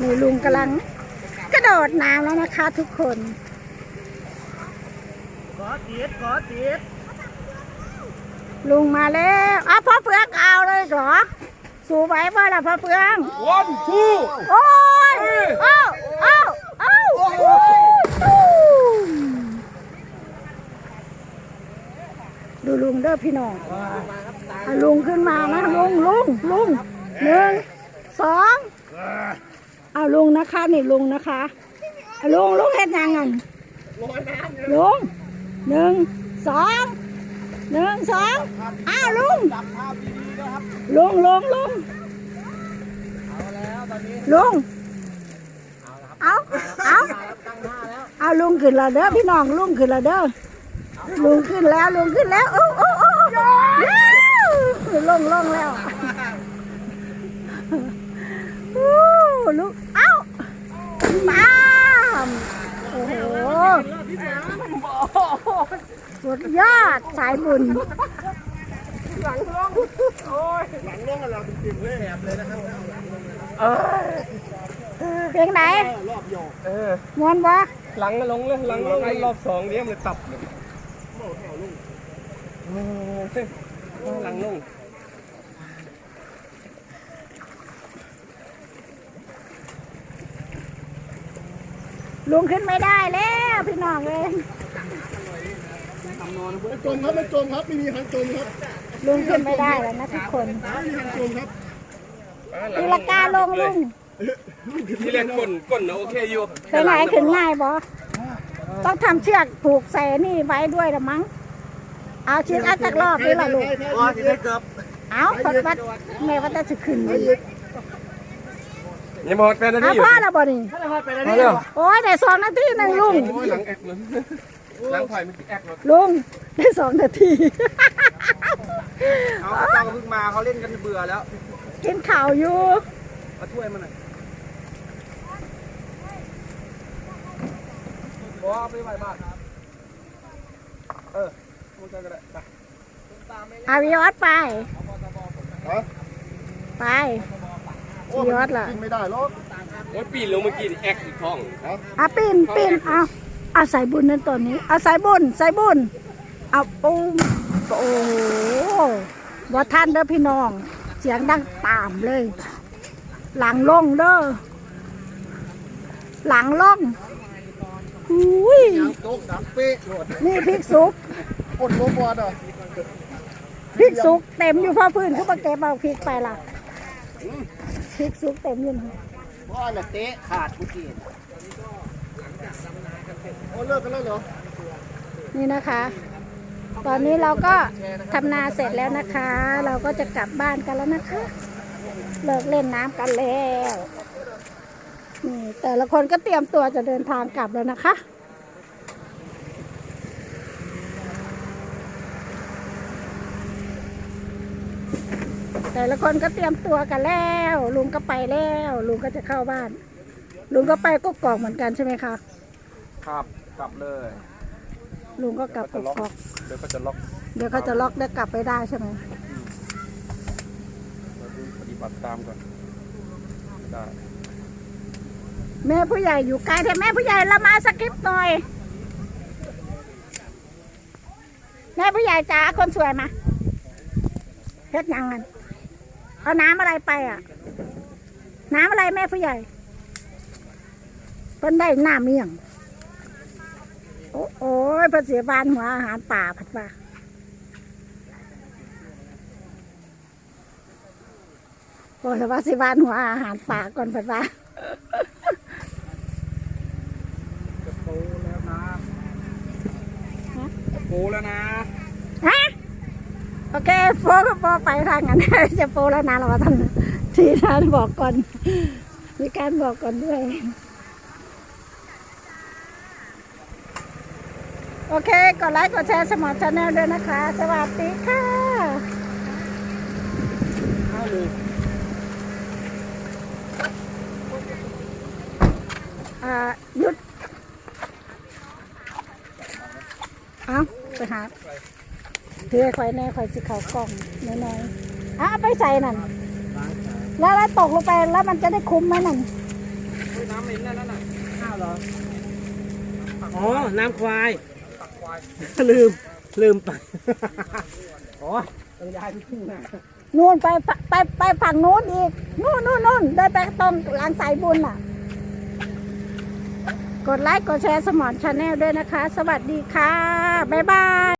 นี่ลุงกำลังกระโดดน้ำแล้วนะคะทุกคนขอติดขอติดลุงมาแล้วอ้าวพ่อเฟืองเอาเลยเหรอ สูไหวป่ะล่ะพ่อเฟืองวันทูโอ้ยโอ้โอ้โอ้ดูลุงเด้อพี่น้องเอาลุงขึ้นมานะลุงลุงลุงหนึ่งสอง เอาลุงนะคะนี่ลุงนะคะลุงลงเฮ็ดยังไงลุงหนึ่งสองหนึ่งสองอ้าวลุงลุงลุงลุงลุงเอาเอาเอาลุงขึ้นและเด้อพี่น้องลุงขึ้นและเด้อลุงขึ้นแล้วลุงขึ้นแล้วโอ้โอ้โอ้ลงลงแล้ว ลุงเอ้ามาโอ้โหสุดยอดสายบุญ หลังลงโอ้ยหลังลงกันเราจริงๆเลยแอบเลยนะครับเพลงไหนรอบโยกเออมวนบ่หลังลงเลยหลังลงรอบสองเนี้ยมันตับเลยหลังลง ลุงขึ้นไม่ได้แล้วพี่น้องเลยไม่จมครับไม่จมครับไม่มีทางจมครับลุงขึ้นไม่ได้แล้วนะทุกคนไม่มีทางจมครับตีลกาลงลุงที่เล่นก้นก้นนะโอเคอยู่ไปไหนขึ้นง่ายบ่ต้องทำเชือกผูกใส่นี่ไว้ด้วยละมั้ง เอาชิดเอาจากรอบนี้ล่ะลูกอ๋อที่ได้เกือบเอาพัดวัดแม่ว่าจะขึ้นเล ยยังหมดเป็นนาเอาทีอยู่พ่อละบ่นี่มาเร็วโอ้ยได้สองนาทีหนึ่งลุง โอ้ยหลังแอกเลยหลังถอยมันแอกเลยลุงได้สองนาที เอาเจ้าเพิ่งมาเขาเล่นกันเบื่อแล้ว กินข่าวอยู่ มาช่วยมันหน่อยบอกเอาไปไหวมากเออมันก็ได้ไปอาวิออสไปฮะไป โอ้ยอดล่ะกินไม่ได้หรอกโอ้ยปีนลงเมื่อกี้นี่แอกอีกท้องเอาปีนปีนเอาเอาใส่บุญนั่นตัวนี้เอาใส่บุญใส่บุญเอาปูมโอ้โหว่าท่านเด้อพี่น้อง เสียงดังตามเลย หลังล่องเด้อหลังล่องอุ้ยยางโต๊ะดังเป๊ะโหลดนี่พริกสุกกดโลบอลอะพริกสุกเต็มอยู่พ่อพื้นเขามาเก็บเอาพริกไปล่ะ พริกสุกเต็มอยู่นะพ่อน่ะเตะขาดเมื่อกี้โอ้เลิกกันแล้วเหรอนี่นะคะ ตอนนี้เราก็ทำนาเสร็จแล้วนะคะ เราก็จะกลับบ้านกันแล้วนะคะ เลิกเล่นน้ำกันแล้วนี่แต่ละคนก็เตรียมตัวจะเดินทางกลับแล้วนะคะ แต่ละคนก็เตรียมตัวกันแล้ว ลุงก็ไปแล้ว ลุงก็จะเข้าบ้าน ลุงก็ไปก็กอกเหมือนกันใช่ไหมคะครับกลับเลยลุงก็กลับกกอกเดี๋ยวก็จะล็อกเดี๋ยวเขาจะล็อกได้กลับไปได้ใช่ไหมเราดูปฏิบัติตามก่อนได้แม่ผู้ใหญ่อยู่ไกลแต่แม่ผู้ใหญ่ละมาสกิปหน่อยแม่ผู้ใหญ่จ้าคนสวยมาเฮ็ดยังกัน เอาน้ำอะไรไปอะ น้ำอะไรแม่ผู้ใหญ่เพิ่นได้น้ำเมี่ยง โอ้โอ้ยเพิ่นเสียบานหัวอาหารป่าผัดว่าโอ้ยแต่ว่าสิบานหัวอาหารป่าก่อนผัดว่าจะโตแล้วนะจะโตแล้วนะฮะ โอเคโฟก็โฟไปทางนั้นจะโฟแล้วนะเรามาทำทีนบอกก่อน มีการบอกก่อนด้วย โอเค กดไลค์กดแชร์สมอร์ชาแนลด้วยนะคะ สวัสดีค่ะอ่าหยุด เอาไปหา เถือข่อยแน่ข่อยสิเขากล่องน้อยๆอะเอาไปใส่นั่นแล้วแล้วตกลงไปแล้วมันจะได้คุ้มไหมนั่นเหม็นนั่นน่ะข้าวเหรออ๋อ น้ำควาย ลืม ลืมไป อ๋อต้องย้ายไปทุ่งนานู่นไปไปไปฝั่งนู้นอีก นู่นนู่นนู่นเดินไปตรงหลังสายบุญอะ กดไลค์กดแชร์สมอนชาแนลด้วยนะคะ สวัสดีค่ะ บ๊ายบาย